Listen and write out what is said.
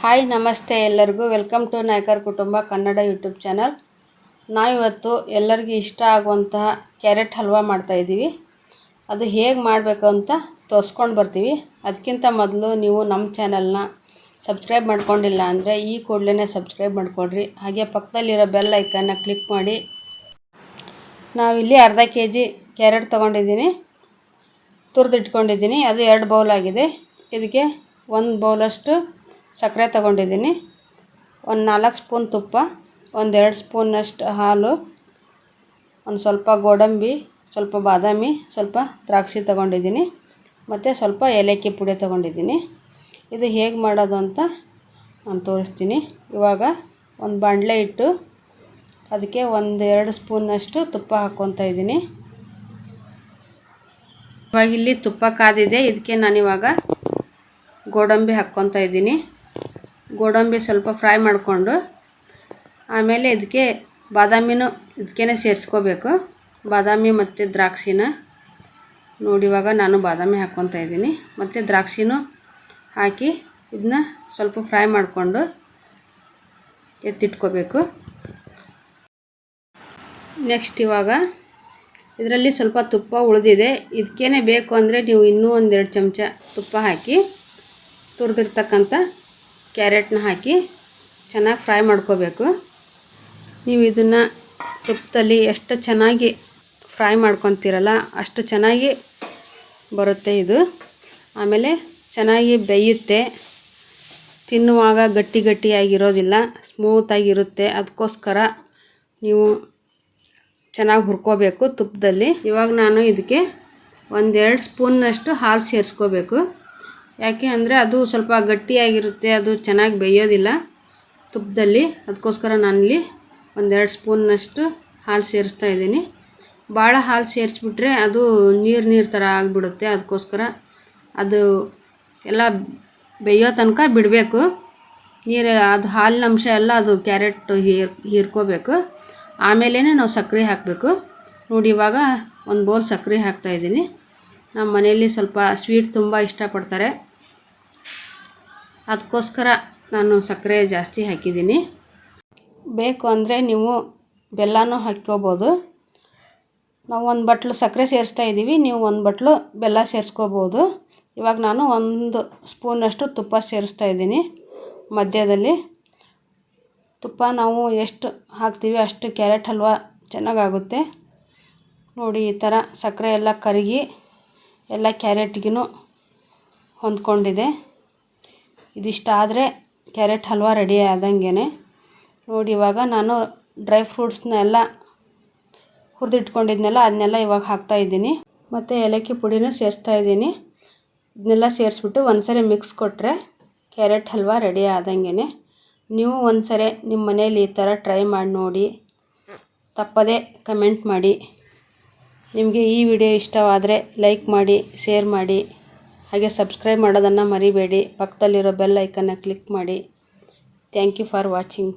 Hi, ನಮಸ್ತೆ ಎಲ್ಲರಿಗೂ. Welcome to Naikar ಕುಟುಂಬ ಕನ್ನಡ ಯೂಟ್ಯೂಬ್ ಚಾನಲ್. ನಾವಿವತ್ತು ಎಲ್ಲರಿಗೂ ಇಷ್ಟ ಆಗುವಂತಹ ಕ್ಯಾರೆಟ್ ಹಲ್ವಾ ಮಾಡ್ತಾಯಿದ್ದೀವಿ ಅದು ಹೇಗೆ ಮಾಡಬೇಕು ಅಂತ ತೋರಿಸ್ಕೊಂಡು ಬರ್ತೀವಿ. ಅದಕ್ಕಿಂತ ಮೊದಲು ನೀವು ನಮ್ಮ ಚಾನಲ್ನ ಸಬ್ಸ್ಕ್ರೈಬ್ ಮಾಡ್ಕೊಂಡಿಲ್ಲ ಅಂದರೆ ಈ ಕೂಡಲೇ ಸಬ್ಸ್ಕ್ರೈಬ್ ಮಾಡ್ಕೊಳ್ರಿ ಹಾಗೆ ಪಕ್ಕದಲ್ಲಿರೋ ಬೆಲ್ ಐಕನ್ನ ಕ್ಲಿಕ್ ಮಾಡಿ. ನಾವಿಲ್ಲಿ ಅರ್ಧ ಕೆ ಜಿ ಕ್ಯಾರೆಟ್ ತೊಗೊಂಡಿದ್ದೀನಿ. ತುರಿದಿಟ್ಕೊಂಡಿದ್ದೀನಿ. ಅದು ಎರಡು ಬೌಲ್ ಆಗಿದೆ. ಇದಕ್ಕೆ ಒಂದು ಬೌಲಷ್ಟು ಸಕ್ಕರೆ ತಗೊಂಡಿದ್ದೀನಿ. ಒಂದು ನಾಲ್ಕು ಸ್ಪೂನ್ ತುಪ್ಪ ಒಂದೆರಡು ಸ್ಪೂನಷ್ಟು ಹಾಲು, ಒಂದು ಸ್ವಲ್ಪ ಗೋಡಂಬಿ, ಸ್ವಲ್ಪ ಬಾದಾಮಿ, ಸ್ವಲ್ಪ ದ್ರಾಕ್ಷಿ ತಗೊಂಡಿದ್ದೀನಿ. ಮತ್ತು ಸ್ವಲ್ಪ ಏಲಕ್ಕಿ ಪುಡಿ ತಗೊಂಡಿದ್ದೀನಿ. ಇದು ಹೇಗೆ ಮಾಡೋದು ಅಂತ ನಾನು ತೋರಿಸ್ತೀನಿ. ಇವಾಗ ಒಂದು ಬಾಂಡ್ಲೆ ಇಟ್ಟು ಅದಕ್ಕೆ ಒಂದು ಎರಡು ಸ್ಪೂನಷ್ಟು ತುಪ್ಪ ಹಾಕ್ಕೊತಾ ಇದ್ದೀನಿ. ಇವಾಗ ಇಲ್ಲಿ ತುಪ್ಪ ಕಾದಿದೆ. ಇದಕ್ಕೆ ನಾನಿವಾಗ ಗೋಡಂಬಿ ಹಾಕ್ಕೊತಾ ಇದ್ದೀನಿ. ಗೋಡಂಬಿ ಸ್ವಲ್ಪ ಫ್ರೈ ಮಾಡಿಕೊಂಡು ಆಮೇಲೆ ಇದಕ್ಕೆ ಬಾದಾಮಿನೂ ಇದಕ್ಕೇ ಸೇರಿಸ್ಕೋಬೇಕು. ಬಾದಾಮಿ ಮತ್ತು ದ್ರಾಕ್ಷಿನ. ನೋಡಿ, ಇವಾಗ ನಾನು ಬಾದಾಮಿ ಹಾಕ್ಕೊತಾ ಇದ್ದೀನಿ. ಮತ್ತು ದ್ರಾಕ್ಷಿನೂ ಹಾಕಿ ಇದನ್ನ ಸ್ವಲ್ಪ ಫ್ರೈ ಮಾಡಿಕೊಂಡು ಎತ್ತಿಟ್ಕೋಬೇಕು. ನೆಕ್ಸ್ಟ್ ಇವಾಗ ಇದರಲ್ಲಿ ಸ್ವಲ್ಪ ತುಪ್ಪ ಉಳಿದಿದೆ. ಇದಕ್ಕೇ ಬೇಕು ಅಂದರೆ ನೀವು ಇನ್ನೂ ಒಂದೆರಡು ಚಮಚ ತುಪ್ಪ ಹಾಕಿ ತುರಿದಿರ್ತಕ್ಕಂಥ ಕ್ಯಾರೆಟ್ನ ಹಾಕಿ ಚೆನ್ನಾಗಿ ಫ್ರೈ ಮಾಡ್ಕೋಬೇಕು. ನೀವು ಇದನ್ನು ತುಪ್ಪದಲ್ಲಿ ಎಷ್ಟು ಚೆನ್ನಾಗಿ ಫ್ರೈ ಮಾಡ್ಕೊತೀರಲ್ಲ ಅಷ್ಟು ಚೆನ್ನಾಗಿ ಬರುತ್ತೆ ಇದು. ಆಮೇಲೆ ಚೆನ್ನಾಗಿ ಬೇಯುತ್ತೆ. ತಿನ್ನುವಾಗ ಗಟ್ಟಿ ಗಟ್ಟಿಯಾಗಿರೋದಿಲ್ಲ ಸ್ಮೂತಾಗಿರುತ್ತೆ ಅದಕ್ಕೋಸ್ಕರ ನೀವು ಚೆನ್ನಾಗಿ ಹುರ್ಕೋಬೇಕು ತುಪ್ಪದಲ್ಲಿ. ಇವಾಗ ನಾನು ಇದಕ್ಕೆ ಒಂದೆರಡು ಸ್ಪೂನ್ನಷ್ಟು ಹಾಲು ಸೇರಿಸ್ಕೋಬೇಕು. ಯಾಕೆ ಅಂದರೆ ಅದು ಸ್ವಲ್ಪ ಗಟ್ಟಿಯಾಗಿರುತ್ತೆ, ಅದು ಚೆನ್ನಾಗಿ ಬೇಯೋದಿಲ್ಲ ತುಪ್ಪದಲ್ಲಿ. ಅದಕ್ಕೋಸ್ಕರ ನಾನಿಲ್ಲಿ ಒಂದೆರಡು ಸ್ಪೂನ್ನಷ್ಟು ಹಾಲು ಸೇರಿಸ್ತಾ ಇದ್ದೀನಿ. ಭಾಳ ಹಾಲು ಸೇರಿಸ್ಬಿಟ್ರೆ ಅದು ನೀರು ನೀರು ಥರ ಆಗಿಬಿಡುತ್ತೆ. ಅದಕ್ಕೋಸ್ಕರ ಅದು ಎಲ್ಲ ಬೇಯೋ ತನಕ ಬಿಡಬೇಕು. ನೀರು, ಅದು ಹಾಲಿನ ಅಂಶ ಎಲ್ಲ ಅದು ಕ್ಯಾರೆಟ್ ಹೀರ್, ಹೀರ್ಕೋಬೇಕು. ಆಮೇಲೇ ನಾವು ಸಕ್ಕರೆ ಹಾಕಬೇಕು. ನೋಡಿ, ಇವಾಗ ಒಂದು ಬೌಲ್ ಸಕ್ಕರೆ ಹಾಕ್ತಾಯಿದ್ದೀನಿ ನಮ್ಮ ಮನೆಯಲ್ಲಿ ಸ್ವಲ್ಪ ಸ್ವೀಟ್ ತುಂಬ ಇಷ್ಟಪಡ್ತಾರೆ. ಅದಕ್ಕೋಸ್ಕರ ನಾನು ಸಕ್ಕರೆ ಜಾಸ್ತಿ ಹಾಕಿದ್ದೀನಿ. ಬೇಕು ಅಂದರೆ ನೀವು ಬೆಲ್ಲನೂ ಹಾಕ್ಕೋಬೋದು. ನಾವು ಒಂದು ಬಟ್ಲು ಸಕ್ಕರೆ ಸೇರಿಸ್ತಾ ಇದ್ದೀವಿ, ನೀವು ಒಂದು ಬಟ್ಲು ಬೆಲ್ಲ ಸೇರಿಸ್ಕೋಬೋದು. ಇವಾಗ ನಾನು ಒಂದು ಸ್ಪೂನಷ್ಟು ತುಪ್ಪ ಸೇರಿಸ್ತಾ ಇದ್ದೀನಿ ಮಧ್ಯದಲ್ಲಿ. ತುಪ್ಪ ನಾವು ಎಷ್ಟು ಹಾಕ್ತೀವಿ ಅಷ್ಟು ಕ್ಯಾರೆಟ್ ಹಲ್ವ ಚೆನ್ನಾಗಾಗುತ್ತೆ. ನೋಡಿ ಈ ಥರ ಸಕ್ಕರೆ ಎಲ್ಲ ಕರಗಿ ಎಲ್ಲ ಕ್ಯಾರೆಟ್ಗೂ ಹೊಂದ್ಕೊಂಡಿದೆ. ಇದಿಷ್ಟಾದರೆ ಕ್ಯಾರೆಟ್ ಹಲ್ವ ರೆಡಿ ಆದಂಗೆ ನೋಡಿ, ಇವಾಗ ನಾನು ಡ್ರೈ ಫ್ರೂಟ್ಸ್ನೆಲ್ಲ ಹುರಿದಿಟ್ಕೊಂಡಿದ್ನೆಲ್ಲ ಅದನ್ನೆಲ್ಲ ಇವಾಗ ಹಾಕ್ತಾಯಿದ್ದೀನಿ ಮತ್ತು ಏಲಕ್ಕಿ ಪುಡಿನೂ ಸೇರಿಸ್ತಾ ಇದ್ದೀನಿ. ಇದನ್ನೆಲ್ಲ ಸೇರಿಸ್ಬಿಟ್ಟು ಒಂದ್ಸರಿ ಮಿಕ್ಸ್ ಕೊಟ್ಟರೆ ಕ್ಯಾರೆಟ್ ಹಲ್ವಾ ರೆಡಿ ಆದಂಗೆ ನೀವು ಒಂದು ಸರಿ ನಿಮ್ಮ ಮನೇಲಿ ಈ ಥರ ಟ್ರೈ ಮಾಡಿ ನೋಡಿ. ತಪ್ಪದೇ ಕಮೆಂಟ್ ಮಾಡಿ. ನಿಮಗೆ ಈ ವಿಡಿಯೋ ಇಷ್ಟವಾದರೆ ಲೈಕ್ ಮಾಡಿ, ಶೇರ್ ಮಾಡಿ, ಹಾಗೆ ಸಬ್ಸ್ಕ್ರೈಬ್ ಮಾಡೋದನ್ನು ಮರಿಬೇಡಿ. ಪಕ್ಕದಲ್ಲಿರೋ ಬೆಲ್ ಐಕನ್ನ ಕ್ಲಿಕ್ ಮಾಡಿ. Thank you for watching